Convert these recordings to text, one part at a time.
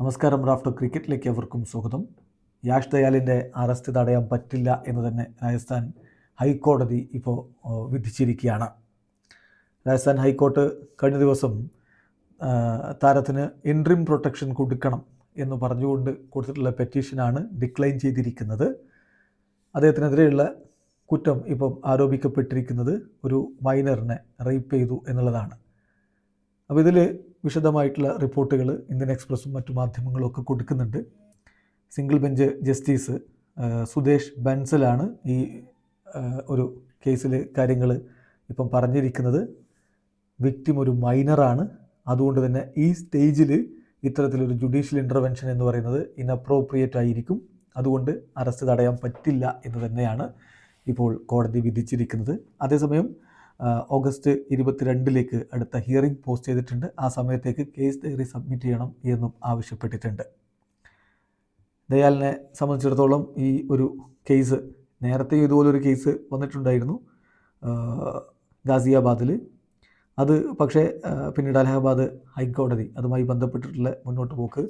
നമസ്കാരം റാഫ്റ്റർ ക്രിക്കറ്റിലേക്ക് അവർക്കും സ്വാഗതം. യാഷ് ദയാലിന്റെ അറസ്റ്റ് തടയാൻ പറ്റില്ല എന്ന് തന്നെ രാജസ്ഥാൻ ഹൈക്കോടതി ഇപ്പോൾ വിധിച്ചിരിക്കുകയാണ്. രാജസ്ഥാൻ ഹൈക്കോർട്ട് കഴിഞ്ഞ ദിവസം താരത്തിന് ഇൻട്രീം പ്രൊട്ടക്ഷൻ കൊടുക്കണം എന്ന് പറഞ്ഞുകൊണ്ട് കൊടുത്തിട്ടുള്ള പെറ്റീഷനാണ് ഡിക്ലൈൻ ചെയ്തിരിക്കുന്നത്. അദ്ദേഹത്തിനെതിരെയുള്ള കുറ്റം ഇപ്പം ആരോപിക്കപ്പെട്ടിരിക്കുന്നത് ഒരു മൈനറിനെ റേപ്പ് ചെയ്തു എന്നുള്ളതാണ്. അപ്പോൾ ഇതിൽ വിശദമായിട്ടുള്ള റിപ്പോർട്ടുകൾ ഇന്ത്യൻ എക്സ്പ്രസും മറ്റു മാധ്യമങ്ങളും ഒക്കെ കൊടുക്കുന്നുണ്ട്. സിംഗിൾ ബെഞ്ച് ജസ്റ്റിസ് സുദേശ് ബൻസലാണ് ഈ ഒരു കേസിൽ കാര്യങ്ങൾ ഇപ്പം പറഞ്ഞിരിക്കുന്നത്. വിക്ടിം ഒരു മൈനറാണ് അതുകൊണ്ട് തന്നെ ഈ സ്റ്റേജിൽ ഇത്തരത്തിലൊരു ജുഡീഷ്യൽ ഇന്റർവെൻഷൻ എന്ന് പറയുന്നത് ഇൻഅപ്രോപ്രിയേറ്റ് ആയിരിക്കും. അതുകൊണ്ട് അറസ്റ്റ് തടയാൻ പറ്റില്ല എന്ന് തന്നെയാണ് ഇപ്പോൾ കോടതി വിധിച്ചിരിക്കുന്നത്. അതേസമയം ഓഗസ്റ്റ് ഇരുപത്തിരണ്ടിലേക്ക് അടുത്ത ഹിയറിംഗ് പോസ്റ്റ് ചെയ്തിട്ടുണ്ട്. ആ സമയത്തേക്ക് കേസ് ഡയറി സബ്മിറ്റ് ചെയ്യണം എന്നും ആവശ്യപ്പെട്ടിട്ടുണ്ട്. ദയാലിനെ സംബന്ധിച്ചിടത്തോളം ഈ ഒരു കേസ് നേരത്തെ ഇതുപോലൊരു കേസ് വന്നിട്ടുണ്ടായിരുന്നു ഗാസിയാബാദിൽ അത് പക്ഷേ പിന്നീട് അലഹബാദ് ഹൈക്കോടതി അതുമായി ബന്ധപ്പെട്ടിട്ടുള്ള മുന്നോട്ട് പോക്ക്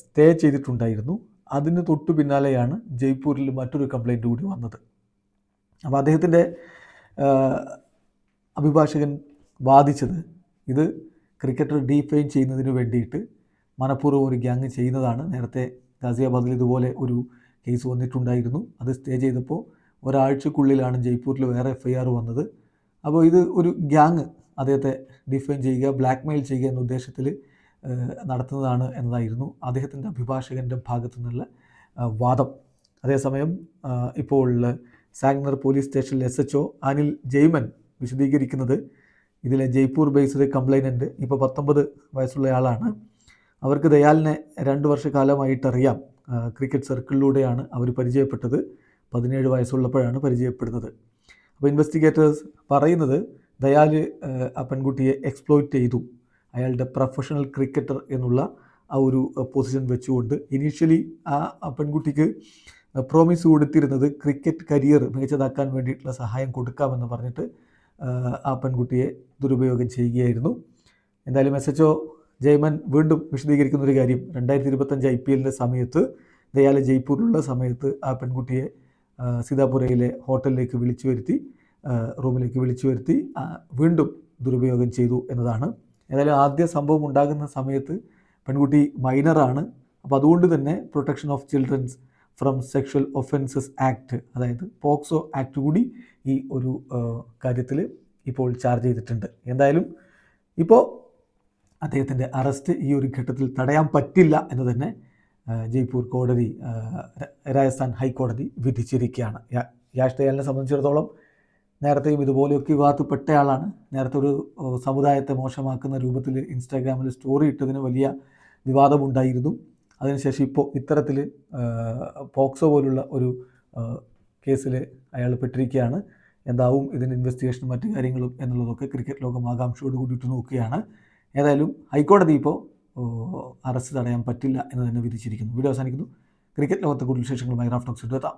സ്റ്റേ ചെയ്തിട്ടുണ്ടായിരുന്നു. അതിന് തൊട്ടു പിന്നാലെയാണ് ജയ്പൂരിൽ മറ്റൊരു കംപ്ലൈന്റ് കൂടി വന്നത്. അപ്പോൾ അദ്ദേഹത്തിന്റെ അഭിഭാഷകൻ വാദിച്ചത് ഇത് ക്രിക്കറ്റർ ഡീഫൈൻ ചെയ്യുന്നതിന് വേണ്ടിയിട്ട് മനഃപൂർവം ഒരു ഗ്യാങ് ചെയ്യുന്നതാണ്. നേരത്തെ ഗാസിയാബാദിൽ ഇതുപോലെ ഒരു കേസ് വന്നിട്ടുണ്ടായിരുന്നു. അത് സ്റ്റേ ചെയ്തപ്പോൾ ഒരാഴ്ചക്കുള്ളിലാണ് ജയ്പൂരിൽ വേറെ എഫ് ഐ ആർ വന്നത്. അപ്പോൾ ഇത് ഒരു ഗ്യാങ് അദ്ദേഹത്തെ ഡിഫൈൻ ചെയ്യുക ബ്ലാക്ക് മെയിൽ ചെയ്യുക എന്ന ഉദ്ദേശത്തിൽ നടത്തുന്നതാണ് എന്നതായിരുന്നു അദ്ദേഹത്തിന്റെ അഭിഭാഷകന്റെ ഭാഗത്തു നിന്നുള്ള വാദം. അതേസമയം ഇപ്പോൾ സാഗ്നർ പോലീസ് സ്റ്റേഷനിൽ എസ് എച്ച് അനിൽ ജെയ്മൻ വിശദീകരിക്കുന്നത്. ഇതിലെ ജയ്പൂർ ബേസ്ഡ് കംപ്ലൈനന്റ് ഇപ്പോൾ പത്തൊമ്പത് വയസ്സുള്ളയാളാണ് അവർക്ക് ദയാലിനെ രണ്ട് വർഷക്കാലമായിട്ടറിയാം ക്രിക്കറ്റ് സർക്കിളിലൂടെയാണ് അവർ പരിചയപ്പെട്ടത്. പതിനേഴ് വയസ്സുള്ളപ്പോഴാണ് പരിചയപ്പെടുന്നത്. അപ്പോൾ ഇൻവെസ്റ്റിഗേറ്റേഴ്സ് പറയുന്നത് ദയാൽ ആ, പെൺകുട്ടിയെ എക്സ്പ്ലോയിറ്റ് ചെയ്തു. അയാളുടെ പ്രൊഫഷണൽ ക്രിക്കറ്റർ എന്നുള്ള ആ ഒരു പൊസിഷൻ വെച്ചുകൊണ്ട്. ഇനീഷ്യലി ആ പെൺകുട്ടിക്ക് പ്രോമിസ് കൊടുത്തിരുന്നത് ക്രിക്കറ്റ് കരിയർ മികച്ചതാക്കാൻ വേണ്ടിയിട്ടുള്ള സഹായം കൊടുക്കാമെന്ന് പറഞ്ഞിട്ട് ആ, പെൺകുട്ടിയെ ദുരുപയോഗം ചെയ്യുകയായിരുന്നു. എന്തായാലും എസ് എച്ച് ഒ ജയ്മൻ വീണ്ടും വിശദീകരിക്കുന്ന ഒരു കാര്യം. രണ്ടായിരത്തി ഇരുപത്തഞ്ച് ഐ പി എല്ലിന്റെ സമയത്ത് ദയാൽ ജയ്പൂരിലുള്ള സമയത്ത് ആ പെൺകുട്ടിയെ സീതാപുരയിലെ ഹോട്ടലിലേക്ക് വിളിച്ചു വരുത്തി റൂമിലേക്ക് വിളിച്ചു വരുത്തി വീണ്ടും ദുരുപയോഗം ചെയ്തു എന്നതാണ്. ഏതായാലും ആദ്യ സംഭവം ഉണ്ടാകുന്ന സമയത്ത് പെൺകുട്ടി മൈനറാണ് അപ്പോൾ അതുകൊണ്ട് തന്നെ protection of childrens from sexual offences act അതായത് പോക്സോ ആക്ട് കൂടി ഈ ഒരു കാര്യത്തിൽ ഇപ്പോൾ ചാർജ് ചെയ്തിട്ടുണ്ട്. എന്തായാലും ഇപ്പോൾ അദ്ദേഹത്തിന്റെ അറസ്റ്റ് ഈ ഒരു ഘട്ടത്തിൽ തടയാൻ പറ്റില്ല എന്ന് തന്നെ ജയ്പൂർ കോടതി രാജസ്ഥാൻ ഹൈക്കോടതി വിധിച്ചിരിക്കുകയാണ്. യാഷ് ദയാലിനെ സംബന്ധിച്ചിടത്തോളം നേരത്തെയും ഇതുപോലെയൊക്കെ വിവാഹത്തിൽപ്പെട്ടയാളാണ് നേരത്തെ ഒരു സമുദായത്തെ മോശമാക്കുന്ന രൂപത്തിൽ ഇൻസ്റ്റാഗ്രാമിൽ സ്റ്റോറി ഇട്ടതിന് വലിയ വിവാദമുണ്ടായിരുന്നു. അതിനുശേഷം ഇപ്പോൾ ഇത്തരത്തിൽ പോക്സോ പോലുള്ള ഒരു കേസിൽ അയാൾ പെട്ടിരിക്കുകയാണ്. എന്താവും ഇതിന്റെ ഇൻവെസ്റ്റിഗേഷനും മറ്റു കാര്യങ്ങളും എന്നുള്ളതൊക്കെ ക്രിക്കറ്റ് ലോകം ആകാംക്ഷയോട് കൂടിയിട്ട് നോക്കുകയാണ്. ഏതായാലും ഹൈക്കോടതി ഇപ്പോൾ അറസ്റ്റ് തടയാൻ പറ്റില്ല എന്ന് തന്നെ വിധിച്ചിരിക്കുന്നു. വീഡിയോ അവസാനിക്കുന്നു. ക്രിക്കറ്റ് ലോകത്തെ കൂടുതൽ വിശേഷങ്ങളുമായി റാഫ്റ്റോക്സ് എത്താം.